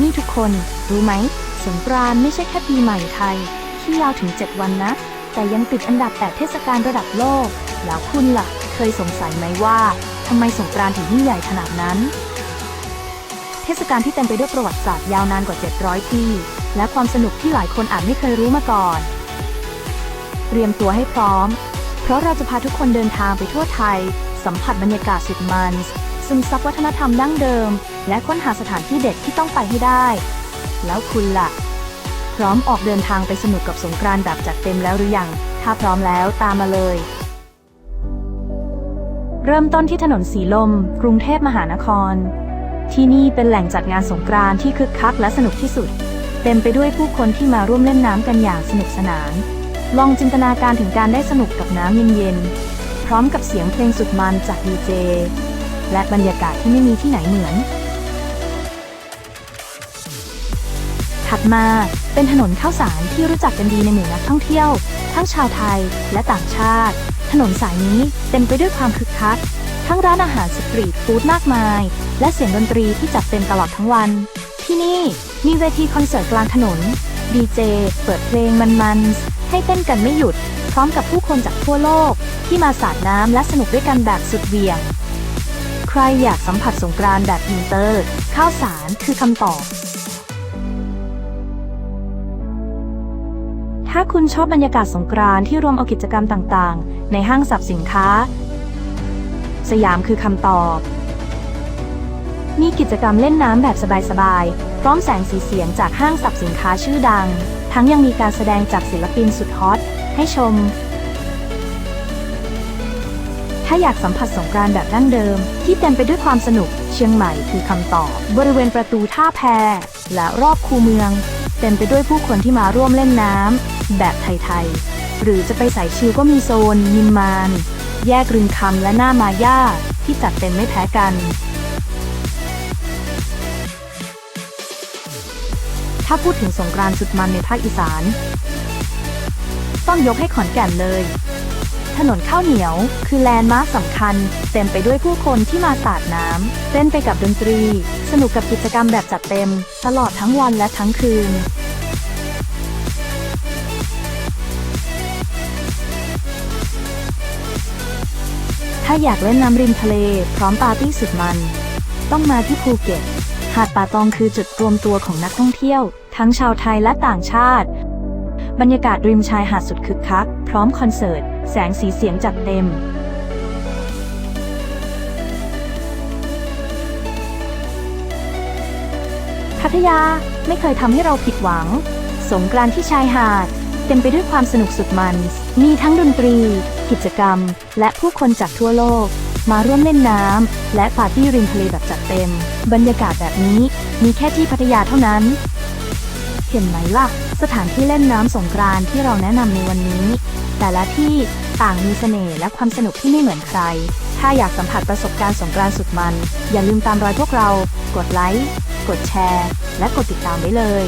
นี่ทุกคน รู้ไหม สงกรานต์ไม่ใช่แค่ปีใหม่ไทย ที่ยาวถึง 7 วันนะ แต่ยังติดอันดับ 8 เทศกาลระดับโลก แล้วคุณล่ะ เคยสงสัยไหมว่าทำไมสงกรานต์ถึงยิ่งใหญ่ขนาดนั้น เทศกาลที่เต็มไปด้วยประวัติศาสตร์ยาวนานกว่า 700 ปี และความสนุกที่หลายคนอาจไม่เคยรู้มาก่อน เตรียมตัวให้พร้อม เพราะเราจะพาทุกคนเดินทางไปทั่วไทย สัมผัสบรรยากาศสุดมัน ซึมซับวัฒนธรรมดั้งเดิม และค้นหาสถานที่เด็ดที่ต้องไปให้ได้ แล้วคุณล่ะ พร้อมออกเดินทางไปสนุกกับสงกรานต์แบบจัดเต็มแล้วหรือยัง ถ้าพร้อมแล้วตามมาเลย เริ่มต้นที่ถนนสีลม กรุงเทพมหานคร ที่นี่เป็นแหล่งจัดงานสงกรานต์ที่คึกคักและสนุกที่สุด เต็มไปด้วยผู้คนที่มาร่วมเล่นน้ำกันอย่างสนุกสนาน ลองจินตนาการถึงการได้สนุกกับน้ำเย็นๆพร้อมกับเสียงเพลงสุดมันจากดีเจ และบรรยากาศที่ไม่มีที่ไหนเหมือน ถัดมาเป็นถนนข้าวสารที่รู้จักกันดีในหมู่นักท่องเที่ยว ทั้งชาวไทยและต่างชาติ ถนนสายนี้เต็มไปด้วยความคึกคัก ทั้งร้านอาหารสตรีทฟู้ดมากมาย และเสียงดนตรีที่จัดเต็มตลอดทั้งวัน ที่นี่มีเวทีคอนเสิร์ตกลางถนนดีเจเปิดเพลงมันๆให้เต้นกันไม่หยุด พร้อมกับผู้คนจากทั่วโลกที่มาสาดน้ำและสนุกด้วยกันแบบสุดเวียง ใครอยากสัมผัสสงกรานต์แบบอินเตอร์ ข้าวสารคือคำตอบ ถ้าคุณชอบบรรยากาศสงกรานต์ที่รวมเอากิจกรรมต่างๆ ในห้างสรรพสินค้า สยามคือคำตอบ มีกิจกรรมเล่นน้ำแบบสบายๆ พร้อมแสงสีเสียงจากห้างสรรพสินค้าชื่อดัง ทั้งยังมีการแสดงจากศิลปินสุดฮอตให้ชม ถ้าอยากสัมผัสสงกรานต์แบบดั้งเดิม ที่เต็มไปด้วยความสนุก เชียงใหม่คือคำตอบ บริเวณประตูท่าแพและรอบคูเมือง เต็มไปด้วยผู้คนที่มาร่วมเล่นน้ำแบบไทยๆ หรือจะไปสายชิลก็มีโซน นิมมาน แยกรึงคำและหน้ามาย่าที่จัดเต็มไม่แพ้กัน ถ้าพูดถึงสงกรานต์สุดมันในภาคอีสาน ต้องยกให้ขอนแก่นเลย ถนนข้าวเหนียว คือแลนด์มาร์คสำคัญ เต็มไปด้วยผู้คนที่มาสาดน้ำเต้นไปกับดนตรี สนุกกับกิจกรรมแบบจัดเต็ม ตลอดทั้งวันและทั้งคืนถ้าอยากเล่นน้ำริมทะเล พร้อมปาร์ตี้สุดมัน ต้องมาที่ภูเก็ต หาดป่าตองคือจุดรวมตัวของนักท่องเที่ยว ทั้งชาวไทยและต่างชาติ บรรยากาศริมชายหาดสุดคึกคัก พร้อมคอนเสิร์ต แสงสีเสียงจัดเต็มพัทยาไม่เคยทำให้เราผิดหวัง สงกรานที่ชายหาด เต็มไปด้วยความสนุกสุดมัน มีทั้งดนตรี กิจกรรม และผู้คนจากทั่วโลก มาร่วมเล่นน้ำและปาร์ตี้ริมทะเลแบบจัดเต็ม บรรยากาศแบบนี้มีแค่ที่พัทยาเท่านั้น เห็นไหมล่ะ สถานที่เล่นน้ำสงกรานที่เราแนะนำในวันนี้ แต่ละที่ต่างมีเสน่ห์และความสนุกที่ไม่เหมือนใคร ถ้าอยากสัมผัสประสบการณ์สงกรานสุดมัน อย่าลืมตามรอยพวกเรา กดไลค์ กดแชร์ และกดติดตามไว้เลย